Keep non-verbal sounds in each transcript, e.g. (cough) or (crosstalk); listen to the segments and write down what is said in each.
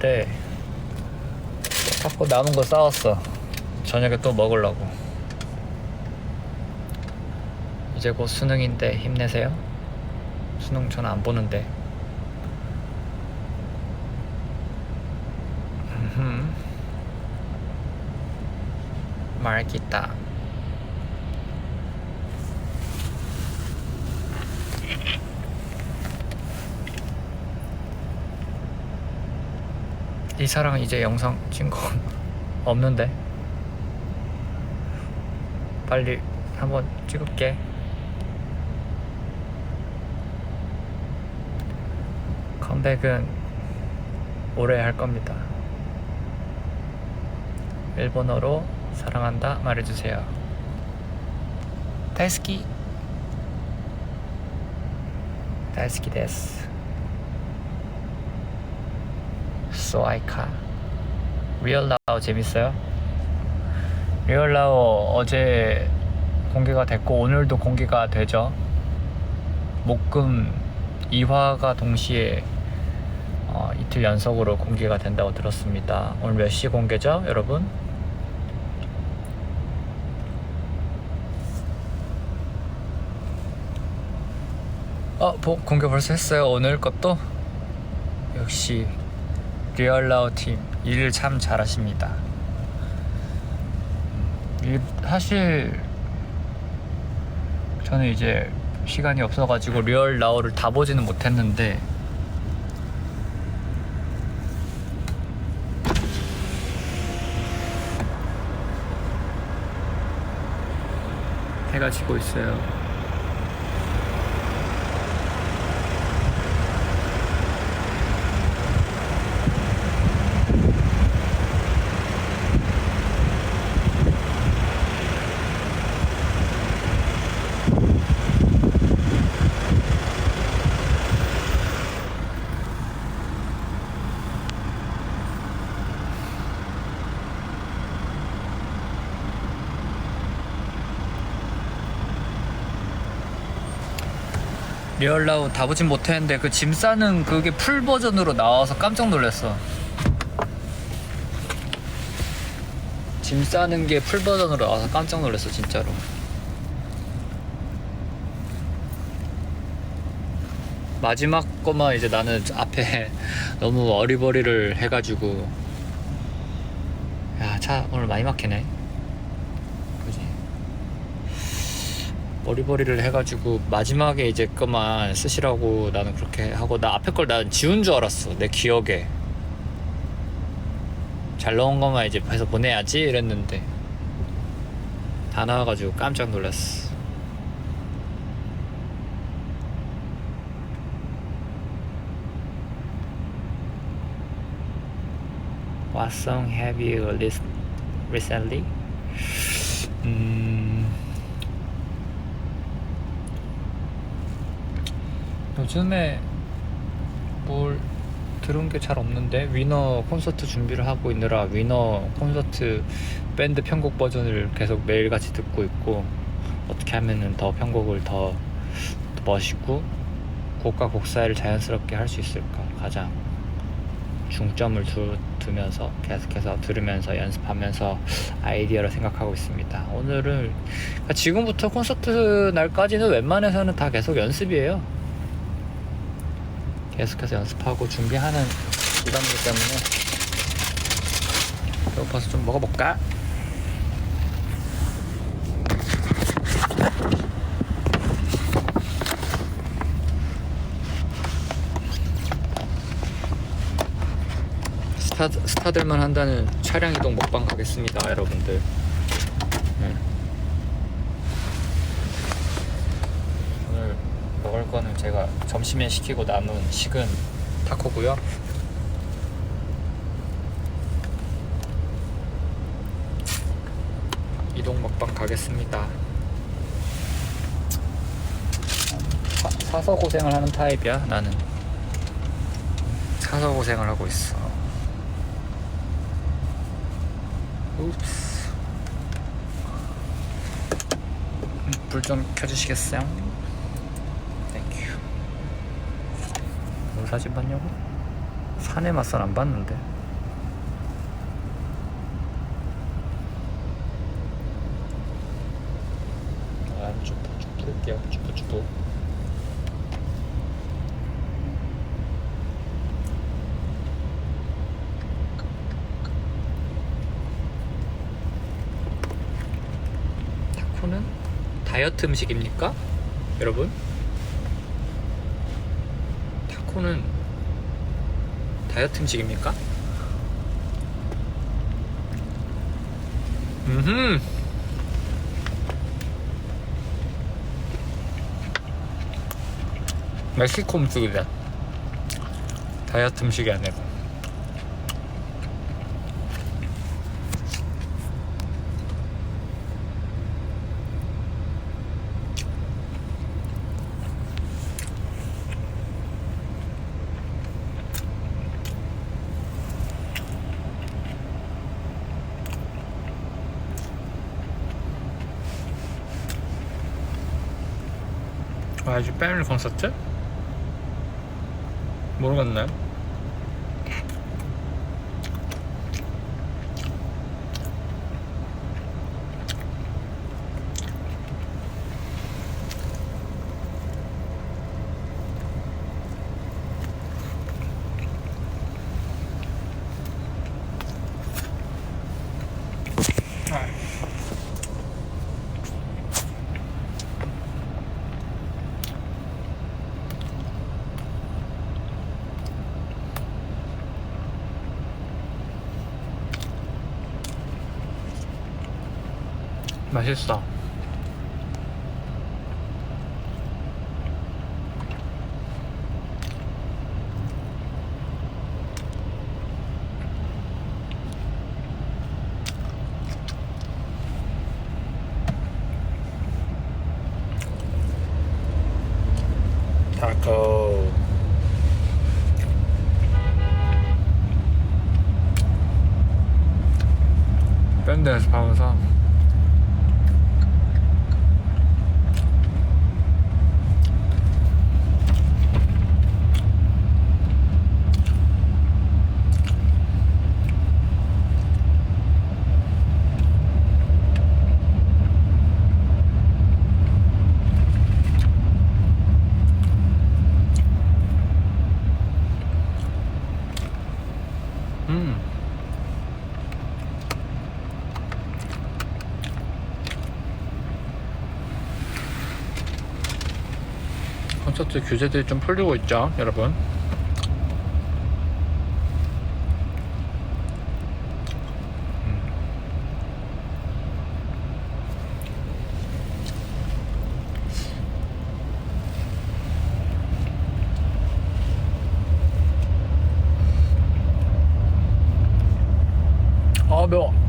먹었는데 자꾸 남은 거 싸웠어. 저녁에 또 먹으려고. 이제 곧 수능인데 힘내세요. 수능 전안 보는데. 말기다. 이사랑 이제 영상 찍은 거 없는데? 빨리 한번 찍을게. 컴백은 올해 할 겁니다. 일본어로 사랑한다 말해주세요. 다이스키. 다이스키 데스 소아이카 리얼라오 재밌어요? 리얼라오 어제 공개가 됐고 오늘도 공개가 되죠 목금 2화가 동시에 어, 이틀 연속으로 공개가 된다고 들었습니다 오늘 몇 시 공개죠 여러분? 어, 보- 공개 벌써 했어요 오늘 것도? 역시 리얼라우 팀 일을 참 잘하십니다. 일, 사실 저는 이제 시간이 없어가지고 리얼라우를 다 보지는 못했는데 해가 지고 있어요. 리얼라우 다 보진 못했는데 그 짐 싸는 그게 풀 버전으로 나와서 깜짝 놀랐어. 짐 싸는 게 풀 버전으로 나와서 깜짝 놀랐어 진짜로. 마지막 거만 이제 나는 앞에 (laughs) 너무 어리버리를 해가지고 야 차 오늘 많이 막히네. 그지? 머리버리를 해가지고 마지막에 이제 것만 쓰시라고 나는 그렇게 하고 나 앞에 걸 난 지운 줄 알았어 내 기억에. 잘 나온 것만 이제 해서 보내야지 이랬는데. 다 나와가지고 깜짝 놀랐어. What song have you listened recently? 음... 요즘에 뭘 들은 게 잘 없는데 위너 콘서트 준비를 하고 있느라 위너 콘서트 밴드 편곡 버전을 계속 매일같이 듣고 있고 어떻게 하면은 더 편곡을 더, 더 멋있고 곡과 곡 사이를 자연스럽게 할 수 있을까 가장 중점을 두, 두면서 계속해서 들으면서 연습하면서 아이디어를 생각하고 있습니다. 오늘은 그러니까 지금부터 콘서트 날까지는 웬만해서는 다 계속 연습이에요. 계속해서 연습하고 준비하는 기간이기 때문에 배고파서 좀 먹어볼까? 스타, 스타들만 한다는 차량 이동 먹방 가겠습니다 여러분들 네. 오늘 거는 제가 점심에 시키고 남은 식은 타코고요. 이동 먹방 가겠습니다. 사, 사서 고생을 하는 타입이야 나는. 사서 고생을 하고 있어. уп스. 불 좀 켜주시겠어요? 사진 봤냐고? 사내 맛살 안 봤는데. 아, 좀, 좀 풀게요. 주부주부. 타코는 다이어트 음식입니까? 여러분? 타코는 다이어트 음식입니까? 음흠. 멕시코 음식이래. 다이어트 음식이 아니고. 아, 아주 패밀리 콘서트? 모르겠네. 맛있어. 타코. 밴드 연습하면서 음. 콘서트 규제들이 좀 풀리고 있죠, 여러분. 음. 아 매워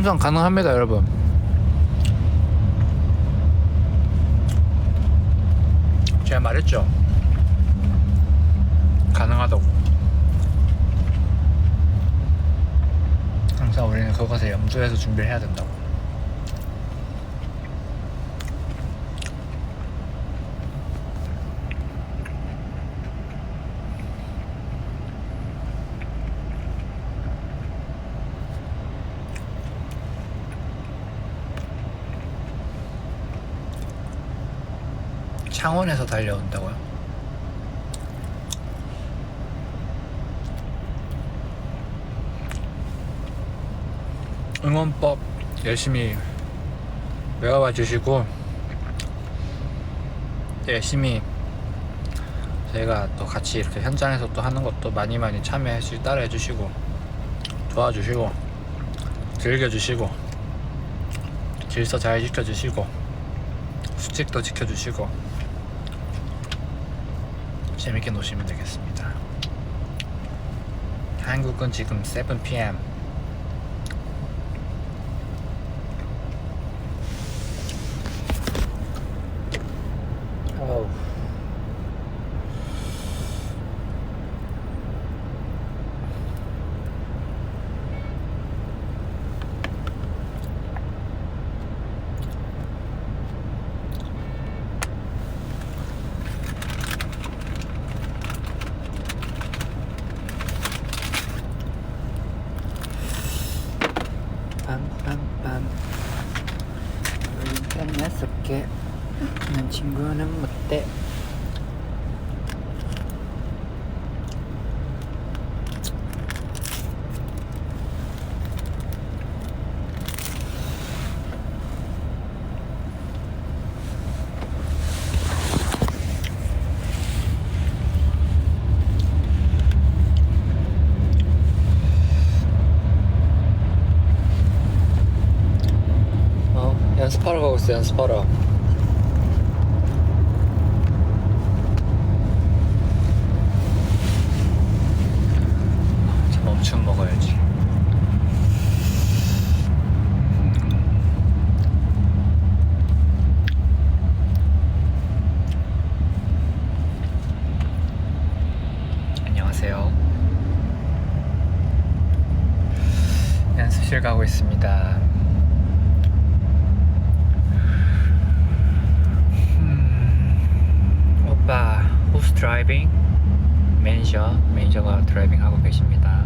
함성 가능합니다 여러분. 제가 말했죠? 가능하다고. 항상 우리는 그것을 염두에서 준비를 해야 된다고. 창원에서 달려온다고요? 응원법 열심히 외워봐 주시고 열심히 저희가 또 같이 이렇게 현장에서 또 하는 것도 많이 많이 참여해 주 따라해 주시고 도와주시고 즐겨 주시고 질서 잘 지켜 주시고 수칙도 지켜 주시고 재밌게 노시면 되겠습니다. 한국은 지금 7pm 어우. 밖에 있는 친구는 못돼. 어, 연습하러 가고 있어, 연습하러. 저 멈춤 먹어야지. 안녕하세요. 연습실 가고 있습니다. 음, 오빠, who's driving? 매니저, 매니저가 드라이빙 하고 계십니다.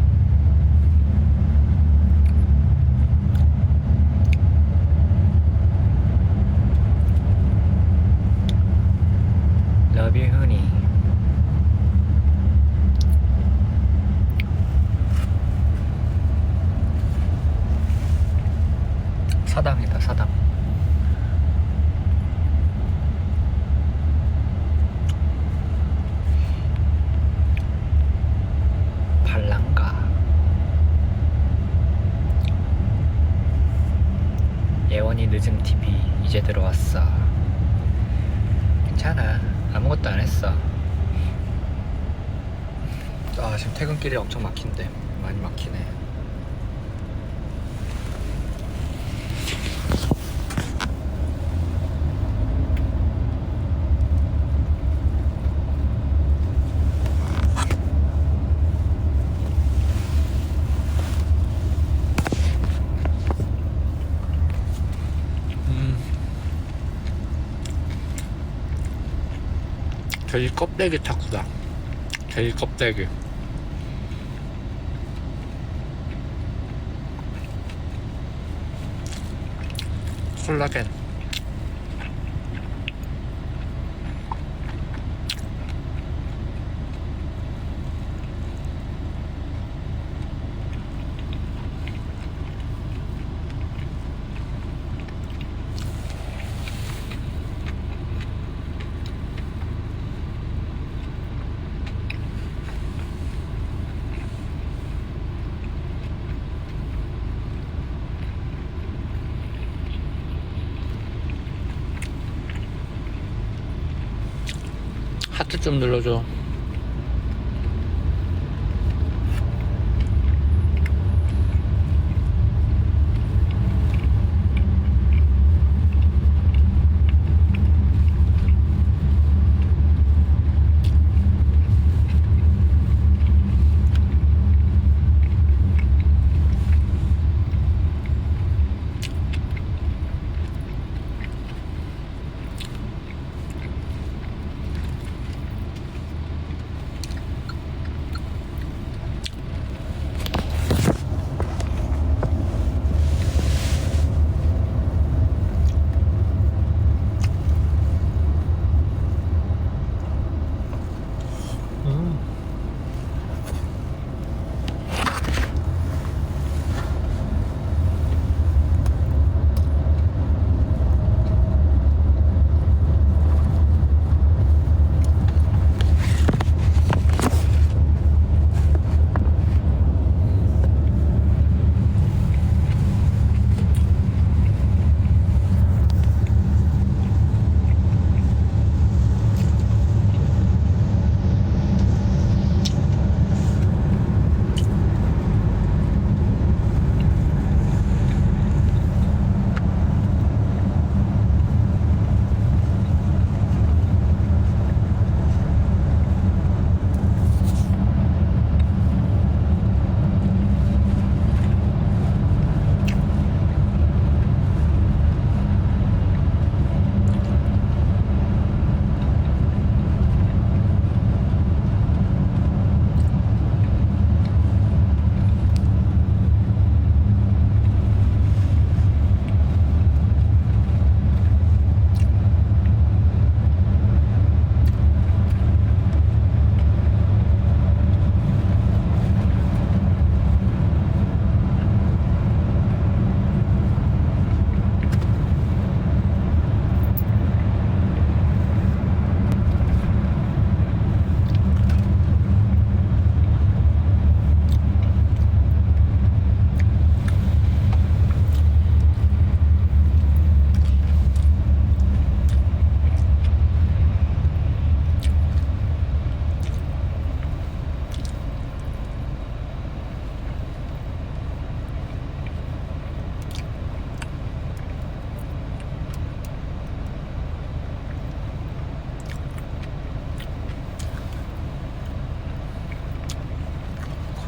Love you. 사당이다, 사당. 발랑가 예원이 늦음 TV 이제 들어왔어. 괜찮아. 아무것도 안 했어. 아 지금 퇴근길이 엄청 막힌데. 많이 막히네 음. 돼지 껍데기 타쿠다. 돼지 껍데기. 콜라겐. 하트 좀 눌러줘.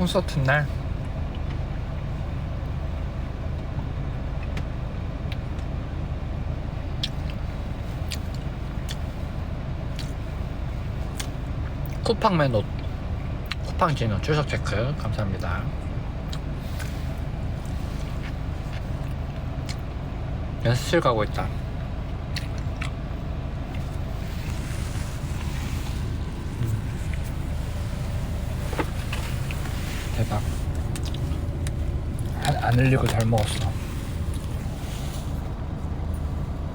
콘서트 날. 쿠팡 메노 쿠팡 진호 출석 체크. 감사합니다. 연습실 가고 있다 대박 안, 안 흘리고 잘 먹었어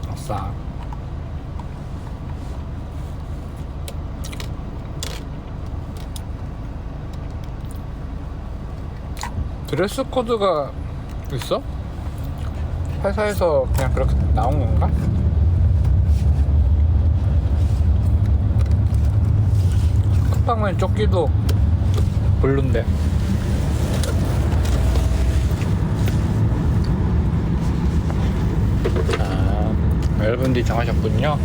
아싸 드레스 코드가 있어? 회사에서 그냥 그렇게 나온 건가? 쿠팡맨 조끼도 블루인데 아, 여러분 뒤 정하셨군요.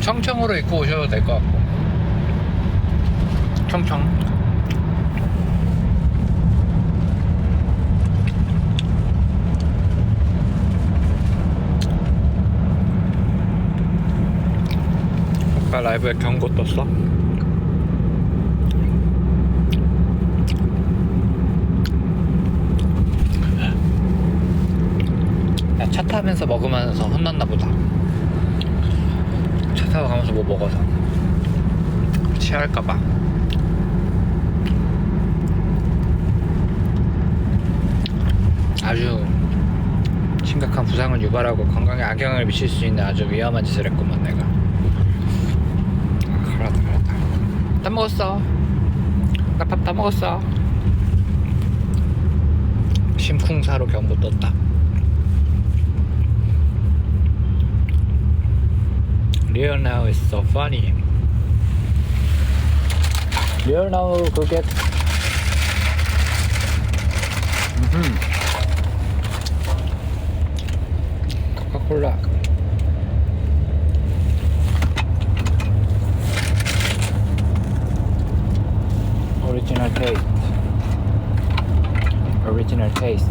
청청으로 입고 오셔도 될 것 같고. 청청. 아까 라이브에 경고 떴어? 야, 차 먹으면서 혼났나 보다. 차 타고 가면서 뭐 먹어서. 취할까봐. 아주 심각한 부상을 유발하고 건강에 악영향을 미칠 수 있는 아주 위험한 짓을 했구만, 내가. 아, 그러다, 그러다. 다 먹었어. 나 밥 다 먹었어. 심쿵사로 경고 떴다. Lionel is so funny. Lionel cricket. Mm-hmm. Coca-Cola. Original taste. Original taste.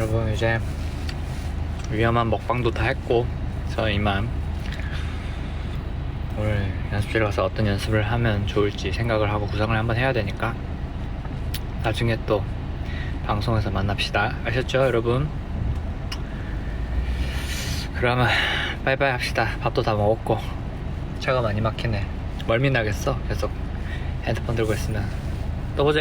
여러분 이제 위험한 먹방도 다 했고 저 이만 오늘 연습실 가서 어떤 연습을 하면 좋을지 생각을 하고 구상을 한번 해야 되니까 나중에 또 방송에서 만납시다. 아셨죠 여러분? 그러면 빠이빠이 합시다. 밥도 다 먹었고 차가 많이 막히네. 멀미 나겠어? 계속 핸드폰 들고 있으면. 또 보자